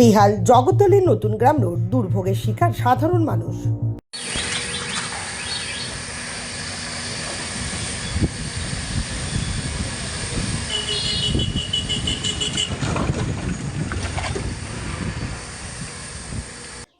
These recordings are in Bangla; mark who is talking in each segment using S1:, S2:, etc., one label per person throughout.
S1: বেহাল জগদ্দলের নতুন গ্রাম রোড দুর্ভোগের শিকার সাধারণ মানুষ।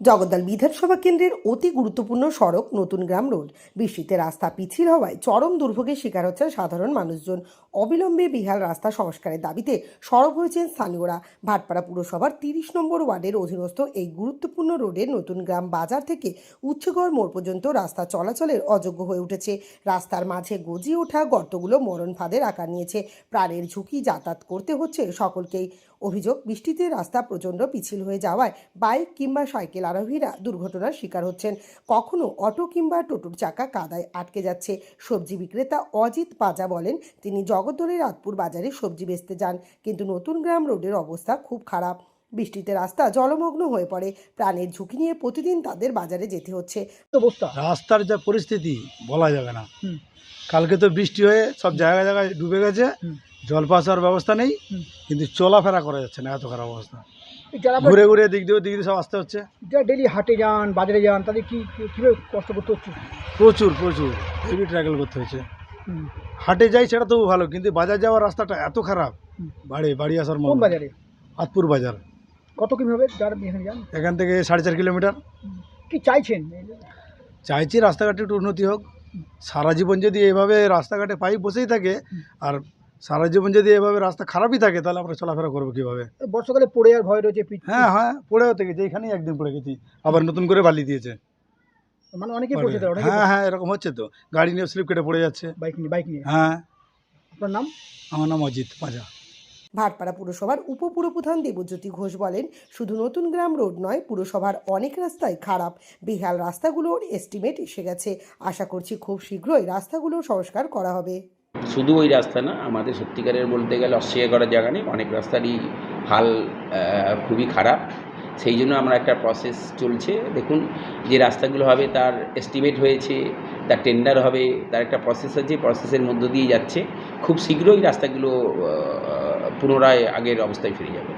S1: জগদ্দল বিধানসভা কেন্দ্রের অতি গুরুত্বপূর্ণ সড়ক নতুন গ্রাম রোড। বৃষ্টিতে রাস্তা পিছিল হওয়ায় চরম দুর্ভোগের শিকার হচ্ছেন সাধারণ মানুষজন। অবিলম্বে বিহাল রাস্তা সংস্কারের দাবিতে সরব হয়েছেন স্থানীয়রা। ভাটপাড়া পুরসভার তিরিশ নম্বর ওয়ার্ডের অধীনস্থ এই গুরুত্বপূর্ণ রোডের নতুন গ্রাম বাজার থেকে উচ্চগড় মোড় পর্যন্ত রাস্তা চলাচলের অযোগ্য হয়ে উঠেছে। রাস্তার মাঝে গজিয়ে ওঠা গর্তগুলো মরণ ফাঁদের আকার নিয়েছে। প্রাণের ঝুঁকি যাতায়াত করতে হচ্ছে সকলকেই। অভিযোগ, বৃষ্টিতে রাস্তা প্রচণ্ড পিছিল হয়ে যাওয়ায় বাইক কিংবা সাইকেল আরোহীরা দুর্ঘটনার শিকার হচ্ছেন। কখনো অটো কিংবা টোটোর চাকা কাদায় আটকে যাচ্ছে। সবজি বিক্রেতা অজিত পাজা বলেন তিনি জগদ্দলের রাতপুর বাজারে সবজি বেচতে যান কিন্তু নতুন গ্রাম রোডের অবস্থা খুব খারাপ। বৃষ্টিতে রাস্তা জলমগ্ন হয়ে পড়ে। প্রাণের ঝুঁকি নিয়ে প্রতিদিন তাদের বাজারে যেতে হচ্ছে।
S2: অবস্থা?
S3: রাস্তার যা পরিস্থিতি বলা যাবে না। কালকে তো বৃষ্টি হয়ে সব জায়গায় জায়গায় ডুবে গেছে। জল পাসার ব্যবস্থা নেই। কিন্তু চলাফেরা করা যাচ্ছে না এত খারাপ অবস্থা।
S2: যারা
S3: ঘুরে ঘুরে দিক দিয়ে দিক দিয়ে সব আসতে হচ্ছে।
S2: যারা ডেলি হাটে যান বাজারে যান তাদের কি কি- কীভাবে কষ্ট করতে হচ্ছে?
S3: প্রচুর প্রচুর। হেভি ট্রাভেল করতে হচ্ছে। হাটে যাই সেটা তো ভালো কিন্তু বাজার যাওয়ার রাস্তাটা এত খারাপ। বাড়ি বাড়ি আসার মতো
S2: বাজারে?
S3: আতপুর বাজার।
S2: কত কীভাবে যারা এখানে যান?
S3: এখান থেকে সাড়ে চার কিলোমিটার।
S2: কি চাইছেন?
S3: চাইছি রাস্তাঘাটে একটু উন্নতি হোক। সারা জীবন যদি এভাবে রাস্তাঘাটে পাইপ বসেই থাকে আর সারা জীবন যদি এভাবে রাস্তা খারাপই থাকে তাহলে আমরা চলাফেরা করব কীভাবে?
S2: বর্ষাকালে পড়ে আর ভয় রয়েছে
S3: হ্যাঁ হ্যাঁ পড়েও থেকে যেখানেই একদিন পড়ে গেছি। আবার নতুন করে বালি দিয়েছে।
S2: মানে পড়ছে অনেকে
S3: হ্যাঁ হ্যাঁ এরকম হচ্ছে তো। গাড়ি নিয়ে স্লিপ কেটে পড়ে যাচ্ছে।
S2: বাইক নিয়ে বাইক নিয়ে?
S3: হ্যাঁ।
S2: আপনার নাম?
S3: আমার নাম অজিত পাঁজা।
S1: ভাটপাড়া পুরসভার উপপুরপ্রধান দেবজ্যোতি ঘোষ বলেন শুধু নতুন গ্রাম রোড নয় পুরসভার অনেক রাস্তাই খারাপ। বেহাল রাস্তাগুলোর এস্টিমেট এসে গেছে। আশা করছি খুব শীঘ্রই রাস্তাগুলোর সংস্কার করা হবে।
S4: শুধু ওই রাস্তা না, আমাদের সত্যিকারের বলতে গেলে অস্বীকার করার জায়গা নেই। অনেক রাস্তারই হাল খুবই খারাপ। সেই জন্য আমরা একটা প্রসেস চলছে। দেখুন, যে রাস্তাগুলো হবে তার এস্টিমেট হয়েছে, তার টেন্ডার হবে, তার একটা প্রসেস আছে। প্রসেসের মধ্য দিয়ে যাচ্ছে। খুব শীঘ্রই রাস্তাগুলো পুনরায় আগের অবস্থায় ফিরে যাবে।